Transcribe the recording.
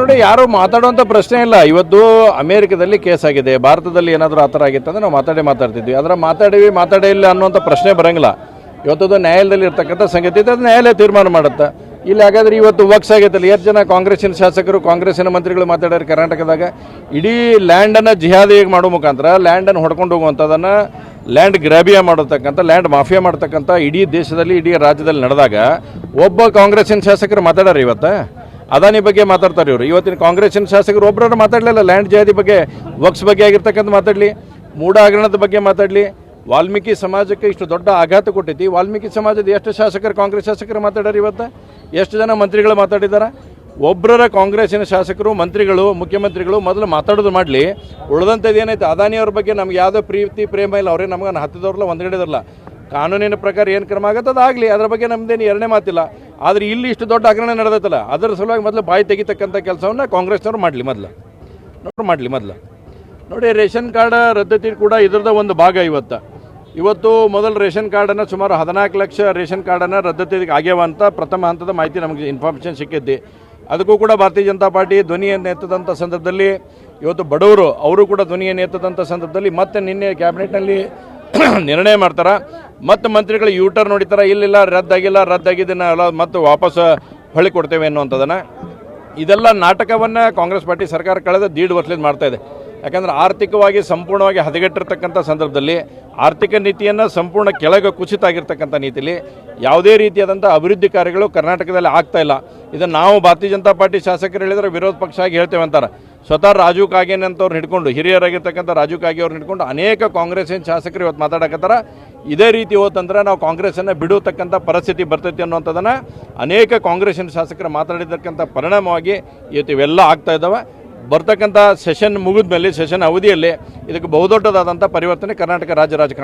ನೋಡಿ, ಯಾರು ಮಾತಾಡುವಂಥ ಪ್ರಶ್ನೆ ಇಲ್ಲ. ಇವತ್ತು ಅಮೇರಿಕದಲ್ಲಿ ಕೇಸ್ ಆಗಿದೆ. ಭಾರತದಲ್ಲಿ ಏನಾದರೂ ಆ ಥರ ಆಗಿತ್ತು ಅಂದ್ರೆ ನಾವು ಮಾತಾಡಿ ಮಾತಾಡ್ತಿದ್ವಿ. ಅದರ ಮಾತಾಡಿವಿ ಮಾತಾಡಿಲ್ಲ ಅನ್ನುವಂಥ ಪ್ರಶ್ನೆ ಬರಂಗಿಲ್ಲ. ಇವತ್ತದು ನ್ಯಾಯಾಲಯದಲ್ಲಿ ಇರ್ತಕ್ಕಂಥ ಸಂಗತಿ ಇದೆ, ಅದು ನ್ಯಾಯಾಲಯ ತೀರ್ಮಾನ ಮಾಡುತ್ತೆ. ಇಲ್ಲಿ ಹಾಗಾದ್ರೆ ಇವತ್ತು ವಕ್ಸ್ ಆಗೈತಲ್ಲ, ಎಷ್ಟು ಜನ ಕಾಂಗ್ರೆಸ್ಸಿನ ಶಾಸಕರು, ಕಾಂಗ್ರೆಸ್ಸಿನ ಮಂತ್ರಿಗಳು ಮಾತಾಡ್ಯಾರ ಕರ್ನಾಟಕದಾಗ? ಇಡೀ ಲ್ಯಾಂಡನ್ನು ಜಿಹಾದಿಗೆ ಮಾಡೋ ಮುಖಾಂತರ ಲ್ಯಾಂಡನ್ನು ಹೊಡ್ಕೊಂಡು ಹೋಗುವಂಥದ್ದನ್ನು ಲ್ಯಾಂಡ್ ಗ್ರಾಬಿಯಾ ಮಾಡತಕ್ಕಂಥ, ಲ್ಯಾಂಡ್ ಮಾಫಿಯಾ ಮಾಡ್ತಕ್ಕಂಥ ಇಡೀ ದೇಶದಲ್ಲಿ, ಇಡೀ ರಾಜ್ಯದಲ್ಲಿ ನಡೆದಾಗ ಒಬ್ಬ ಕಾಂಗ್ರೆಸ್ಸಿನ ಶಾಸಕರು ಮಾತಾಡ್ಯಾರ ಇವತ್ತು? ಅದಾನಿ ಬಗ್ಗೆ ಮಾತಾಡ್ತಾರೆ ಇವರು. ಇವತ್ತಿನ ಕಾಂಗ್ರೆಸ್ಸಿನ ಶಾಸಕರು ಒಬ್ಬರನ್ನು ಮಾತಾಡಲಿಲ್ಲ. ಲ್ಯಾಂಡ್ ಜಾತಿ ಬಗ್ಗೆ, ವಕ್ಸ್ ಬಗ್ಗೆ ಆಗಿರ್ತಕ್ಕಂಥ ಮಾತಾಡಲಿ ಮೂಡ ಹಗರಣದ ಬಗ್ಗೆ ಮಾತಾಡಲಿ. ವಾಲ್ಮೀಕಿ ಸಮಾಜಕ್ಕೆ ಇಷ್ಟು ದೊಡ್ಡ ಆಘಾತ ಕೊಟ್ಟೈತಿ ವಾಲ್ಮೀಕಿ ಸಮಾಜದ ಎಷ್ಟು ಶಾಸಕರು ಕಾಂಗ್ರೆಸ್ ಶಾಸಕರು ಮಾತಾಡ್ಯಾರ ಇವತ್ತು? ಎಷ್ಟು ಜನ ಮಂತ್ರಿಗಳು ಮಾತಾಡಿದ್ದಾರೆ ಒಬ್ಬರ ಕಾಂಗ್ರೆಸ್ಸಿನ ಶಾಸಕರು, ಮಂತ್ರಿಗಳು, ಮುಖ್ಯಮಂತ್ರಿಗಳು ಮೊದಲು ಮಾತಾಡೋದು ಮಾಡಲಿ. ಉಳಿದಂಥದ್ದು ಏನೈತೆ ಅದಾನಿ ಅವ್ರ ಬಗ್ಗೆ ನಮ್ಗೆ ಯಾವುದೋ ಪ್ರೀತಿ, ಪ್ರೇಮ ಇಲ್ಲ. ಅವರೇ ನಮ್ಗೆ ಹತ್ತಿದವ್ರಲ್ಲ ಒಂದ್ಗಡೆದಲ್ಲ ಕಾನೂನಿನ ಪ್ರಕಾರ ಏನು ಕ್ರಮ ಆಗುತ್ತೆ ಅದು ಆಗಲಿ. ಅದ್ರ ಬಗ್ಗೆ ನಮ್ದೇನು ಎರಡನೇ ಮಾತಿಲ್ಲ. ಆದರೆ ಇಲ್ಲಿ ಇಷ್ಟು ದೊಡ್ಡ ಹಗರಣ ನಡೆದೈತಲ್ಲ, ಅದರ ಸಲುವಾಗಿ ಮೊದಲು ಬಾಯಿ ತೆಗಿತಕ್ಕಂಥ ಕೆಲಸವನ್ನು ಕಾಂಗ್ರೆಸ್ನವ್ರು ಮಾಡಲಿ ಮೊದಲು. ನೋಡ್ರು, ಮಾಡಲಿ ಮೊದಲು. ನೋಡಿ, ರೇಷನ್ ಕಾರ್ಡ್ ರದ್ದತಿ ಕೂಡ ಇದ್ರದ ಒಂದು ಭಾಗ ಇವತ್ತು. ಇವತ್ತು ಮೊದಲು ರೇಷನ್ ಕಾರ್ಡನ್ನು ಸುಮಾರು ಹದಿನಾಲ್ಕು ಲಕ್ಷ ರೇಷನ್ ಕಾರ್ಡನ್ನು ರದ್ದತಿ ಆಗ್ಯಾವ ಅಂತ ಪ್ರಥಮ ಹಂತದ ಮಾಹಿತಿ ನಮಗೆ ಇನ್ಫಾರ್ಮೇಷನ್ ಸಿಕ್ಕಿದ್ದೆ ಅದಕ್ಕೂ ಕೂಡ ಭಾರತೀಯ ಜನತಾ ಪಾರ್ಟಿ ಧ್ವನಿಯನ್ನು ಎತ್ತದಂಥ ಸಂದರ್ಭದಲ್ಲಿ ಇವತ್ತು ಬಡವರು, ಅವರು ಕೂಡ ಧ್ವನಿಯನ್ನು ಎತ್ತದಂಥ ಸಂದರ್ಭದಲ್ಲಿ ಮತ್ತೆ ನಿನ್ನೆ ಕ್ಯಾಬಿನೆಟ್ನಲ್ಲಿ ನಿರ್ಣಯ ಮಾಡ್ತಾರೆ. ಮತ್ತು ಮಂತ್ರಿಗಳು ಯೂಟರ್ ನೋಡಿತಾರೆ ಇಲ್ಲಿಲ್ಲ, ರದ್ದಾಗಿಲ್ಲ, ರದ್ದಾಗಿದ್ದನ್ನ ಎಲ್ಲ ಮತ್ತೆ ವಾಪಸ್ ಹೊಳಿ ಕೊಡ್ತೇವೆ ಅನ್ನುವಂಥದ್ದನ್ನು ಇದೆಲ್ಲ ನಾಟಕವನ್ನು ಕಾಂಗ್ರೆಸ್ ಪಾರ್ಟಿ ಸರ್ಕಾರ ಕಳೆದ ದೀಡ್ ವರ್ಷದಿಂದ ಮಾಡ್ತಾ ಇದೆ. ಯಾಕಂದ್ರೆ ಆರ್ಥಿಕವಾಗಿ ಸಂಪೂರ್ಣವಾಗಿ ಹದಗೆಟ್ಟಿರ್ತಕ್ಕಂಥ ಸಂದರ್ಭದಲ್ಲಿ ಆರ್ಥಿಕ ನೀತಿಯನ್ನು ಸಂಪೂರ್ಣ ಕೆಳಗೆ ಕುಸಿತ ಆಗಿರ್ತಕ್ಕಂಥ ನೀತಿಲಿ ಯಾವುದೇ ರೀತಿಯಾದಂಥ ಅಭಿವೃದ್ಧಿ ಕಾರ್ಯಗಳು ಕರ್ನಾಟಕದಲ್ಲಿ ಆಗ್ತಾ ಇಲ್ಲ. ಇದನ್ನು ನಾವು ಭಾರತೀಯ ಜನತಾ ಪಾರ್ಟಿ ಶಾಸಕರು ಹೇಳಿದರೆ ವಿರೋಧ ಪಕ್ಷ ಆಗಿ ಹೇಳ್ತೇವೆ ಅಂತಾರೆ. ಸ್ವತಃ ರಾಜು ಕಾಗೇನೆ ಅಂತವ್ರು ಹಿಡ್ಕೊಂಡು, ಹಿರಿಯರಾಗಿರ್ತಕ್ಕಂಥ ರಾಜು ಕಾಗೆ ಹಿಡ್ಕೊಂಡು ಅನೇಕ ಕಾಂಗ್ರೆಸ್ಸಿನ ಶಾಸಕರು ಇವತ್ತು ಮಾತಾಡಕತ್ತಾರ. ಇದೇ ರೀತಿ ಹೋತಂದ್ರೆ ನಾವು ಕಾಂಗ್ರೆಸ್ಸನ್ನು ಬಿಡುವತಕ್ಕಂಥ ಪರಿಸ್ಥಿತಿ ಬರ್ತೈತಿ ಅನ್ನುವಂಥದ್ದನ್ನು ಅನೇಕ ಕಾಂಗ್ರೆಸ್ಸಿನ ಶಾಸಕರು ಮಾತಾಡಿರ್ತಕ್ಕಂಥ ಪರಿಣಾಮವಾಗಿ ಇವತ್ತು ಇವೆಲ್ಲ ಆಗ್ತಾ ಇದ್ದಾವೆ ಬರ್ತಕ್ಕಂಥ ಸೆಷನ್ ಮುಗಿದ ಮೇಲೆ ಸೆಷನ್ ಅವಧಿಯಲ್ಲಿ ಇದಕ್ಕೆ ಬಹುದೊಡ್ಡದಾದಂಥ ಪರಿವರ್ತನೆ ಕರ್ನಾಟಕ ರಾಜ್ಯ ರಾಜಕಾರಣ